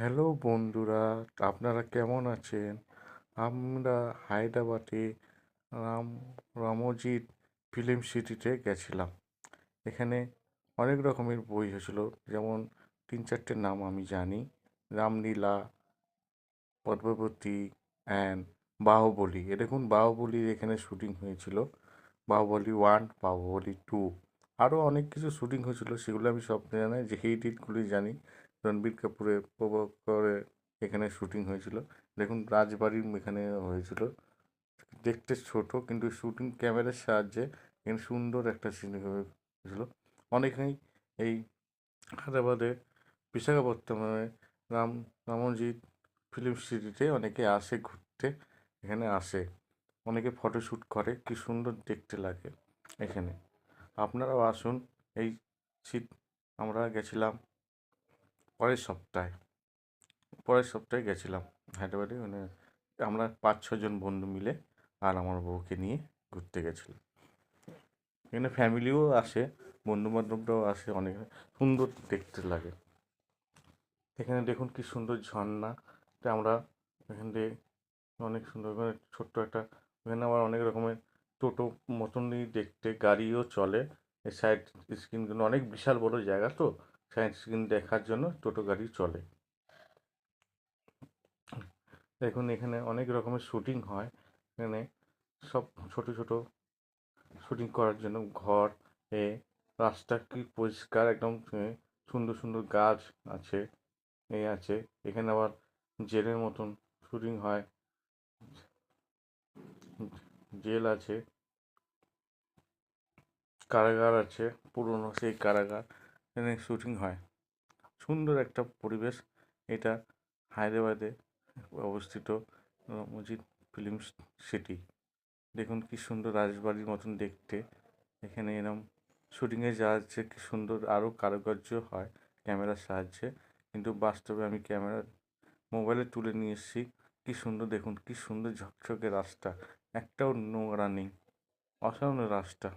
Hello বন্ধুরা, আপনারা কেমন আছেন? আমরা হায়দ্রাবাদে রাম রামজিৎ ফিল্ম সিটিতে গেছিলাম। এখানে অনেক রকমের বই হয়েছিল, যেমন তিন চারটে নাম আমি জানি। রামলীলা, পদ্মাবতী অ্যান্ড বাহুবলী। এ দেখুন, বাহুবলীর এখানে শুটিং হয়েছিল। বাহুবলী ওয়ান বাহুবলী টু আরও অনেক কিছু শুটিং হয়েছিল, সেগুলো আমি সব জানি যে হিট হিটগুলি জানি। রণবীর কাপুরের করে এখানে শুটিং হয়েছিল। দেখুন রাজবাড়ির এখানে হয়েছিল। দেখতে ছোট, কিন্তু শুটিং ক্যামেরার সাহায্যে এখানে সুন্দর একটা সিন হয়েছিল। অনেকেই এই হায়দ্রাবাদে বিশাখাপত্তনমে রাম রামজিৎ ফিল্ম সিটিতে অনেকে আসে ঘুরতে, এখানে আসে। অনেকে ফটোশ্যুট করে, কি সুন্দর দেখতে লাগে এখানে। আপনারাও আসুন, এই শীত, আমরা গেছিলাম পরের সপ্তাহে পরের সপ্তাহে গেছিলাম হায়দ্রাবাদে। মানে আমরা পাঁচ ছজন বন্ধু মিলে আর আমার বউকে নিয়ে ঘুরতে গেছিলাম। এখানে ফ্যামিলিও আসে বন্ধু বান্ধবরাও আসে, অনেক সুন্দর দেখতে লাগে। এখানে দেখুন কি সুন্দর ঝর্ণা আমরা এখান থেকে অনেক সুন্দর ছোট্ট একটা, এখানে আবার অনেক রকমের টোটো মতনই দেখতে, গাড়িও চলে সাইড স্ক্রিনগুলো অনেক বিশাল বড় জায়গা তো। সাইড স্ক্রিন দেখার জন্য টোটো গাড়ি চলে। দেখুন, এখানে অনেক রকমের শুটিং হয়। এখানে সব ছোট ছোট শুটিং করার জন্য ঘর, এ, রাস্তা কি পরিষ্কার, একদম সুন্দর সুন্দর গাছ আছে, এ আছে। এখানে আবার জেলের মতন শুটিং হয়। জেল আছে। কারাগার আছে, পুরনো সেই কারাগার। এখানে শুটিং হয়। সুন্দর একটা পরিবেশ। এটা হায়দ্রাবাদে অবস্থিত মজিদ ফিল্ম সিটি। দেখুন কি সুন্দর রাজবাড়ির মতন দেখতে। এখানে এরম শুটিংয়ে যাওয়া যাচ্ছে কি সুন্দর আরও কারুকার্য হয় ক্যামেরার সাহায্যে। কিন্তু বাস্তবে আমি ক্যামেরা মোবাইলে তুলে নিয়ে এসেছি। কী সুন্দর দেখুন, কী সুন্দর ঝকঝকে রাস্তা। একটাও নোংরা নেই। অসাধারণ রাস্তা।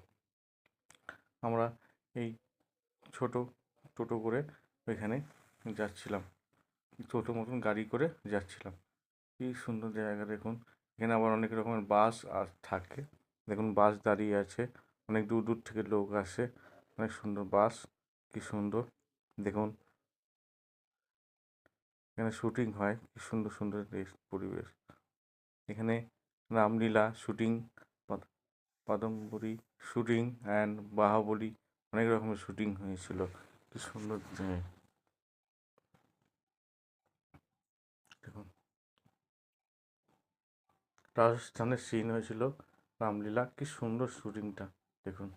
আমরা এই ছোট টোটো করে ওইখানে যাচ্ছিলাম। ছোটো মতন গাড়ি করে যাচ্ছিলাম। কী সুন্দর জায়গা দেখুন। এখানে আবার অনেক রকমের বাস আর থাকে। দেখুন বাস দাঁড়িয়ে আছে। অনেক দূর দূর থেকে লোক আসে। অনেক সুন্দর বাস। কি সুন্দর। দেখুন। এখানে শুটিং হয়। কী সুন্দর সুন্দর পরিবেশ। এখানে Ramleela shooting Padampuri shooting and Baahubali অনেক রকমের শুটিং হয়েছিল। কি সুন্দর দেখুন। রাজস্থানের সিন হয়েছিল রামলীলা। কি সুন্দর শুটিংটা। দেখুন।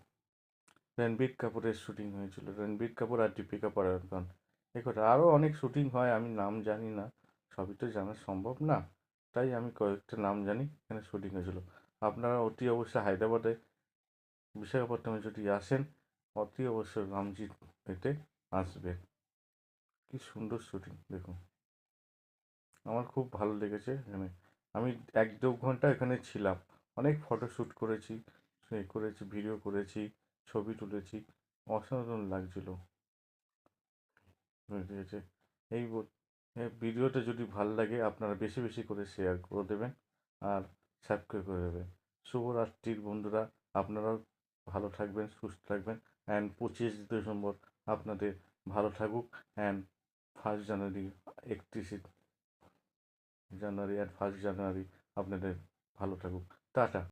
রণবীর কাপুরের শুটিং হয়েছিল। রণবীর কাপুর আর দীপিকা পাড়ুকোন দেখুন আরও অনেক শুটিং হয়, আমি নাম জানি না। সবই তো জানা সম্ভব না। তাই আমি কয়েকটা নাম জানি, এখানে শুটিং হয়েছিল। আপনারা অতি অবশ্যই হায়দ্রাবাদে, বিশাখাপত্তনমে যদি আসেন অতি অবশ্যই রামজি এতে আসবেন কি সুন্দর শুটিং দেখুন। আমার খুব ভালো লেগেছে এখানে। আমি এক দু ঘণ্টা এখানে ছিলাম। অনেক ফটো শ্যুট করেছি, এ করেছি ভিডিও করেছি, ছবি তুলেছি। অসাধারণ লাগছিল। হয়েছে এই ভিডিওটা যদি ভালো লাগে, আপনারা বেশি বেশি করে শেয়ার করে দেবেন আর সাবস্ক্রাইব করে দেবেন। শুভরাত্রির বন্ধুরা, আপনারাও ভালো থাকবেন, সুস্থ থাকবেন। অ্যান্ড পঁচিশ ডিসেম্বর আপনাদের ভালো থাকুক অ্যান্ড ফার্স্ট জানুয়ারি একত্রিশে জানুয়ারি অ্যান্ড ফার্স্ট জানুয়ারি আপনাদের ভালো থাকুক। টাটা।